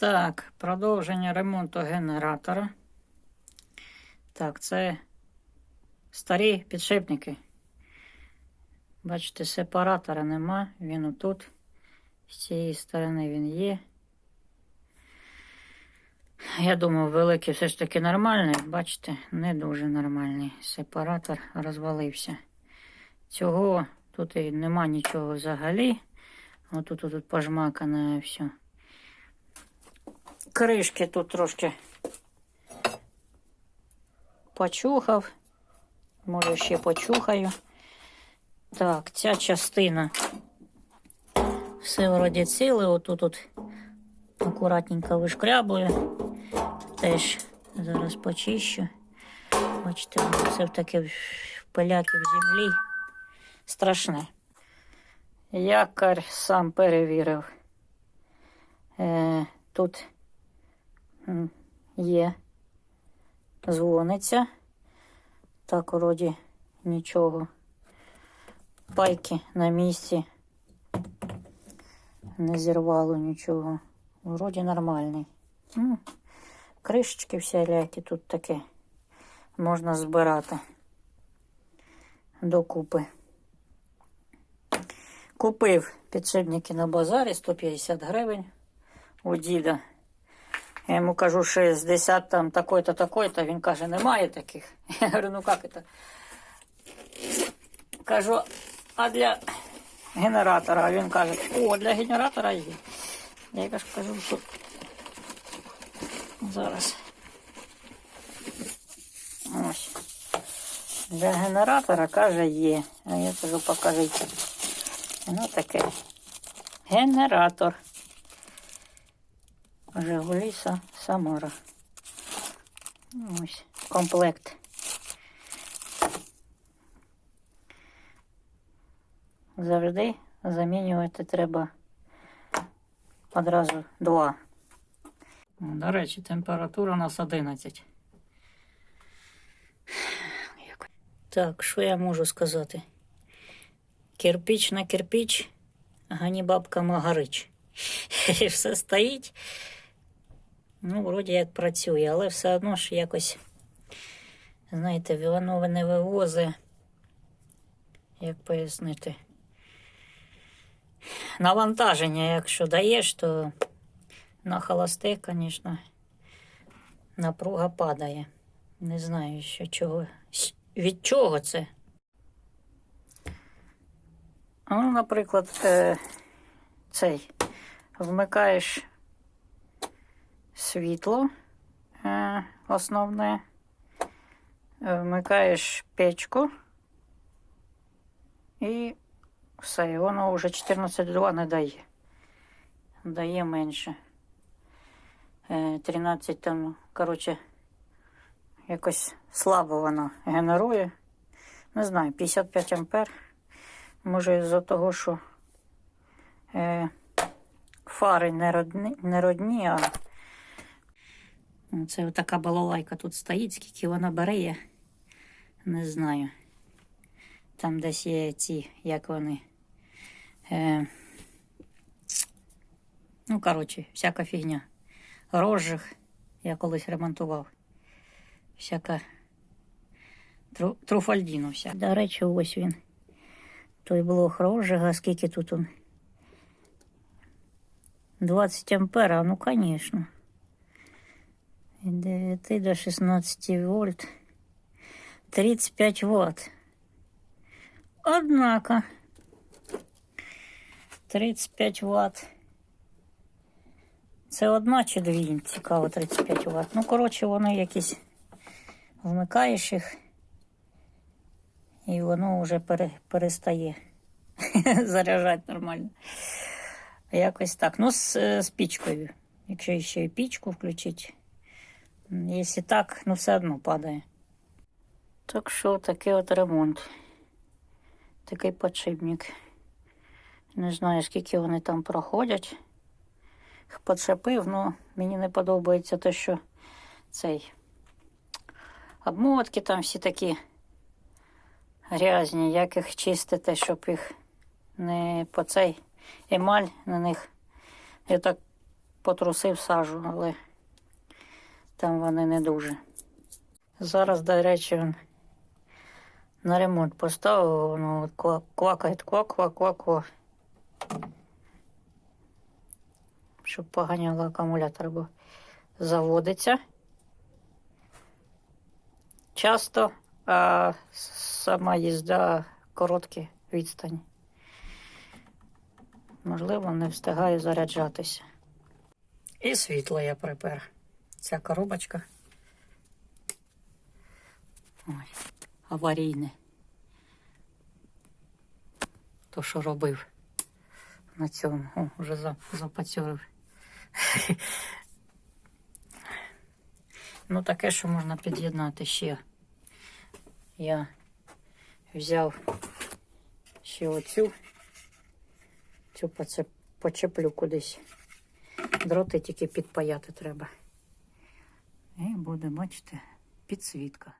Так, продовження ремонту генератора. Так, це старі підшипники. Бачите, сепаратора нема, він отут. З цієї сторони він є. Я думав, великий все ж таки нормальний. Бачите, не дуже нормальний. Сепаратор розвалився. Цього тут і нема нічого взагалі. Отут тут пожмакане все. Кришки тут трошки почухав. Може, ще почухаю. Так, ця частина все вроді ціле. Отут от акуратненько вишкрябую. Теж зараз почищу. Бачите, все таки в пиляки в землі. Страшне. Якар сам перевірив. Е, тут є дзвониця. Так, вроді нічого. Пайки на місці. Не зірвало нічого. Вроді нормальний. Ну, кришечки всілякі тут таке можна збирати докупи. Купив підшипники на базарі 150 гривень у діда. Я йому кажу, 60 там такой-то, такой-то. Він каже, немає таких. Я говорю, ну як це? Кажу, а для генератора? Він каже, о, для генератора є. Я кажу, кажу, що зараз. Ось. Для генератора каже є. А я кажу, покажіть. Ну таке. Генератор. Жигуліса Самара. Ось комплект. Завжди замінювати треба одразу два. До речі, температура у нас 11. Так, що я можу сказати? Кирпіч на кирпіч, гані бабка Магарич. Все стоїть. Ну, вроді як працює, але все одно ж якось, знаєте, воно не вивозить. Як пояснити? Навантаження, якщо даєш, то на холосте, звісно, напруга падає. Не знаю, що чого. Від чого це? Ну, наприклад, е, цей вмикаєш світло е, основне, е, вмикаєш печку і все, і воно вже 14,2 не дає. Дає менше. Е, 13 там, коротше, якось слабо воно генерує. Не знаю, 55 ампер. Може, з-за того, що е, фари не родні, не родні, а це така балалайка тут стоїть, скільки вона бере, я не знаю. Там десь є ці, як вони. Е, ну, коротше, всяка фігня. Розжиг я колись ремонтував. Всяка тру, труфальдіну вся. До речі, ось він. Той блок розжига, скільки тут он? 20 ампера, ну, конечно. Від 9 до 16 вольт. 35 ватт. Однако 35 ватт. Це одна чи дві? Цікаво, 35 ватт. Ну, коротше, вони якісь вмикаєш їх, і воно вже пере, перестає заряджати нормально. Якось так. Ну, з, е, з пічкою. Якщо ще і пічку включити. Якщо так, ну все одно падає. Так що такий от ремонт. Такий подшипник. Не знаю, скільки вони там проходять. Подшипив, але мені не подобається те, що цей обмотки там всі такі грязні, як їх чистити, щоб їх не по цей емаль на них. Я так потрусив сажу, але там вони не дуже. Зараз, до речі, на ремонт поставив, воно квакає, квак-квак-квак-квак. Щоб поганяло акумулятор, бо заводиться часто, а сама їзда короткі відстані. Можливо, не встигає заряджатися. І світло я припер. Ця коробочка. Ой, аварійне. То, що робив на цьому. О, вже запацьорив. Ну, таке, що можна під'єднати ще. Я взяв ще оцю. Цю почеплю кудись. Дроти тільки підпаяти треба. І буде, бачите, підсвітка.